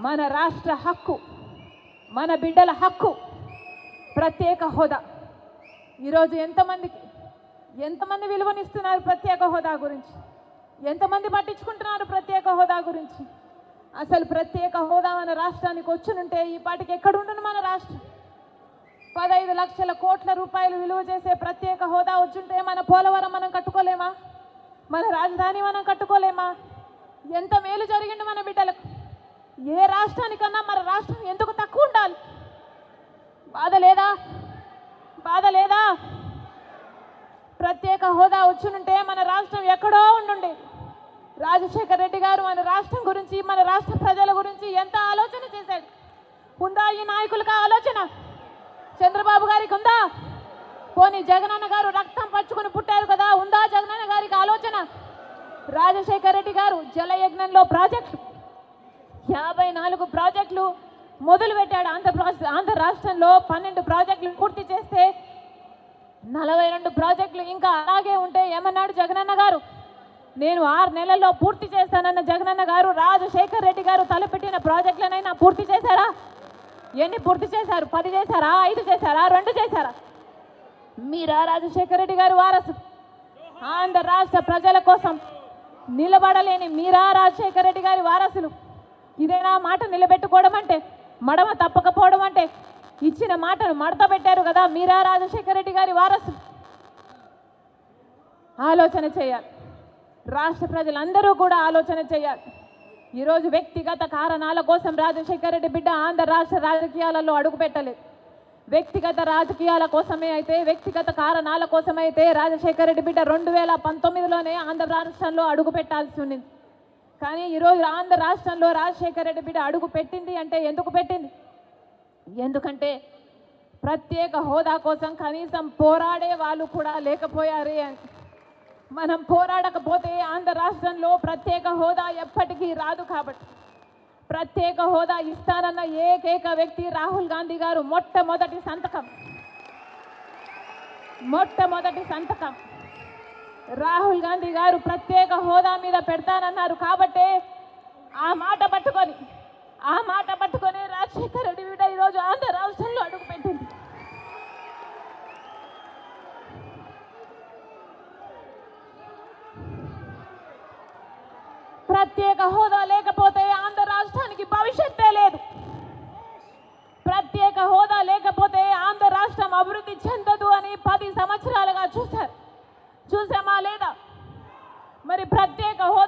మన రాష్ట్ర హక్కు మన బిడ్డల హక్కు ప్రత్యేక హోదా. ఈరోజు ఎంతమందికి ఎంతమంది విలువనిస్తున్నారు ప్రత్యేక హోదా గురించి? ఎంతమంది పట్టించుకుంటున్నారు ప్రత్యేక హోదా గురించి? అసలు ప్రత్యేక హోదా మన రాష్ట్రానికి వచ్చునుంటే ఈ పాటికి ఎక్కడుండను మన రాష్ట్రం? పదహైదు లక్షల కోట్ల రూపాయలు విలువ చేసే ప్రత్యేక హోదా వచ్చుంటే మన పోలవరం మనం కట్టుకోలేమా? మన రాజధాని మనం కట్టుకోలేమా? ఎంత మేలు జరిగింది మన బిడ్డ? ఏ రాష్ట్రానికన్నా మన రాష్ట్రం ఎందుకు తక్కువ ఉండాలి? బాధ లేదా? బాధ లేదా? ప్రత్యేక హోదా వచ్చునుంటే మన రాష్ట్రం ఎక్కడో ఉండుండే. రాజశేఖర రెడ్డి గారు మన రాష్ట్రం గురించి మన రాష్ట్ర ప్రజల గురించి ఎంత ఆలోచన చేశాడు? ఉందా ఈ నాయకులకు ఆలోచన? చంద్రబాబు గారికి ఉందా? పోనీ జగనన్న గారు రక్తం పచ్చుకుని పుట్టారు కదా ఉందా జగనన్న గారికి ఆలోచన? రాజశేఖర రెడ్డి గారు జలయజ్ఞంలో ప్రాజెక్టు యాభై నాలుగు ప్రాజెక్టులు మొదలు పెట్టాడు ఆంధ్రప్రదేశ్ ఆంధ్ర రాష్ట్రంలో పన్నెండు ప్రాజెక్టులు పూర్తి చేస్తే నలభై రెండు ప్రాజెక్టులు ఇంకా అలాగే ఉంటే ఏమన్నాడు జగనన్న గారు? నేను ఆరు నెలల్లో పూర్తి చేస్తానన్న జగనన్న గారు రాజశేఖర్ రెడ్డి గారు తలపెట్టిన ప్రాజెక్టులనైనా పూర్తి చేశారా? ఎన్ని పూర్తి చేశారు? పది చేశారా? ఐదు చేశారా? రెండు చేశారా? మీరా రాజశేఖర రెడ్డి గారు వారసు? ఆంధ్ర రాష్ట్ర ప్రజల కోసం నిలబడలేని మీరా రాజశేఖర రెడ్డి గారి వారసులు? ఇదేనా మాట నిలబెట్టుకోవడం అంటే? మడమ తప్పకపోవడం అంటే? ఇచ్చిన మాటను మడత పెట్టారు కదా మీరా రాజశేఖర రెడ్డి గారి వారసు ఆలోచన చేయాలి. రాష్ట్ర ప్రజలందరూ కూడా ఆలోచన చేయాలి. ఈరోజు వ్యక్తిగత కారణాల కోసం రాజశేఖర రెడ్డి బిడ్డ ఆంధ్ర రాష్ట్ర రాజకీయాలలో అడుగు పెట్టలేదు. వ్యక్తిగత రాజకీయాల కోసమే అయితే వ్యక్తిగత కారణాల కోసమైతే రాజశేఖర రెడ్డి బిడ్డ రెండు వేల పంతొమ్మిదిలోనే ఆంధ్ర రాష్ట్రంలో అడుగు పెట్టాల్సి ఉన్నింది. కానీ ఈరోజు ఆంధ్ర రాష్ట్రంలో రాజశేఖర రెడ్డి బిడ్డ అడుగు పెట్టింది అంటే ఎందుకు పెట్టింది? ఎందుకంటే ప్రత్యేక హోదా కోసం కనీసం పోరాడే వాళ్ళు కూడా లేకపోయారే. అని మనం పోరాడకపోతే ఆంధ్ర రాష్ట్రంలో ప్రత్యేక హోదా ఎప్పటికీ రాదు కాబట్టి. ప్రత్యేక హోదా ఇస్తానన్న ఏకైక వ్యక్తి రాహుల్ గాంధీ గారు మొట్టమొదటి సంతకం. మొట్టమొదటి సంతకం. రాహుల్ గాంధీ గారు ప్రత్యేక హోదా మీద పెడతానన్నారు. కాబట్టే ఆ మాట పట్టుకొని ఆ మాట పట్టుకొని రాజశేఖర రెడ్డి బిడ్డ ఈరోజు ఆంధ్ర రాష్ట్రంలో అడుగుపెట్టింది ప్రత్యేక హోదా లేకపోతే ఆంధ్ర రాష్ట్రానికి భవిష్యత్తే లేదు. ప్రత్యేక హోదా లేకపోతే ఆంధ్ర రాష్ట్రం అభివృద్ధి చెందదు అని పది సంవత్సరాలుగా చూశారు. చూసామా లేదా? మరి ప్రత్యేక హోదా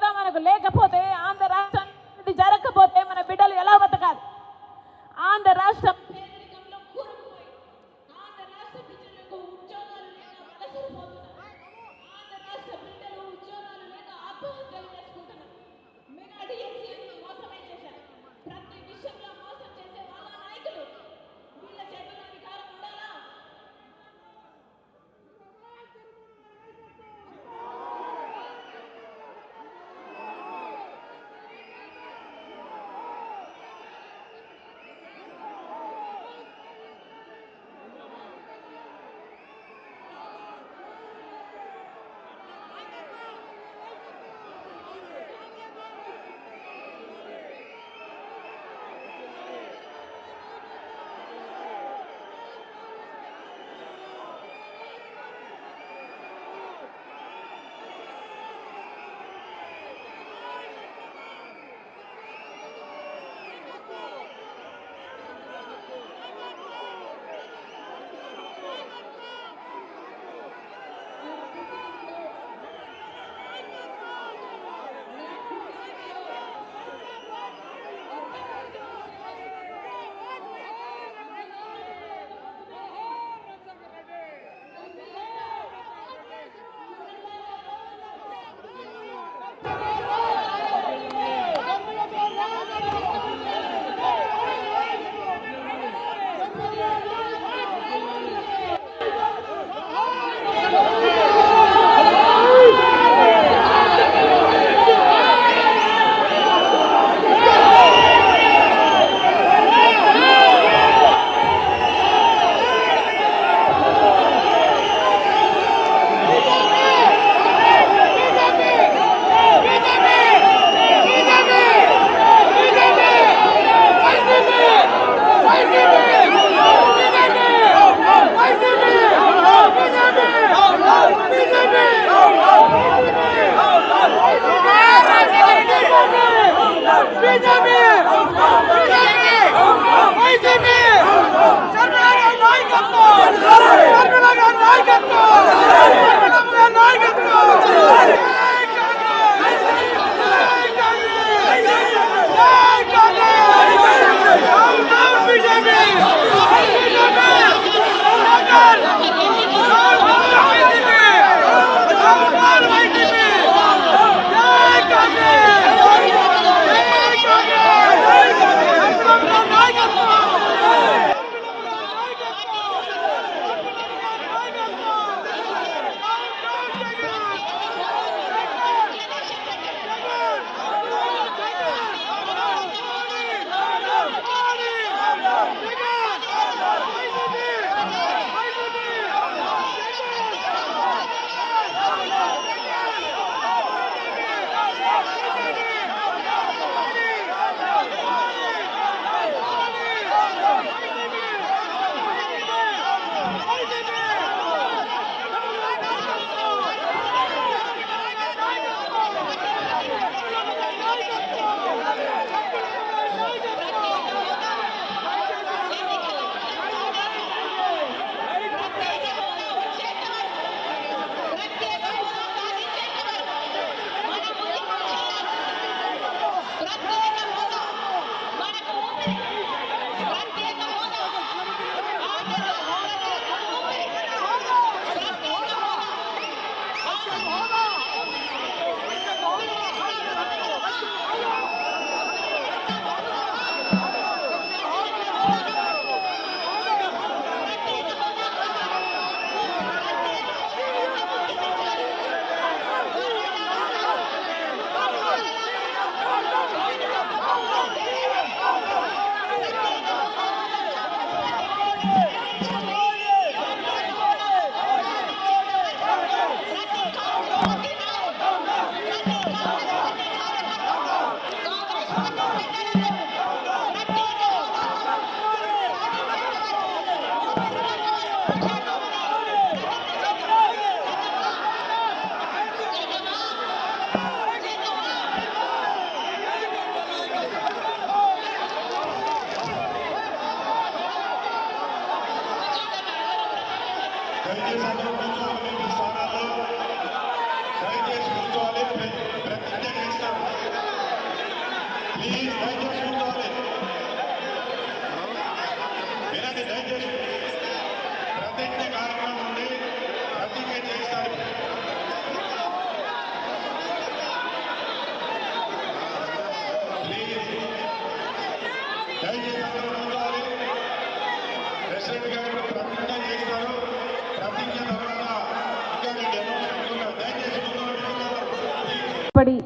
ముడిపడి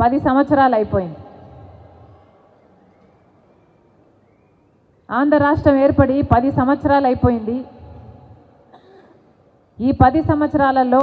పది సంవత్సరాలు అయిపోయింది. ఆంధ్ర రాష్ట్రం ఏర్పడి పది సంవత్సరాలు అయిపోయింది. ఈ పది సంవత్సరాలలో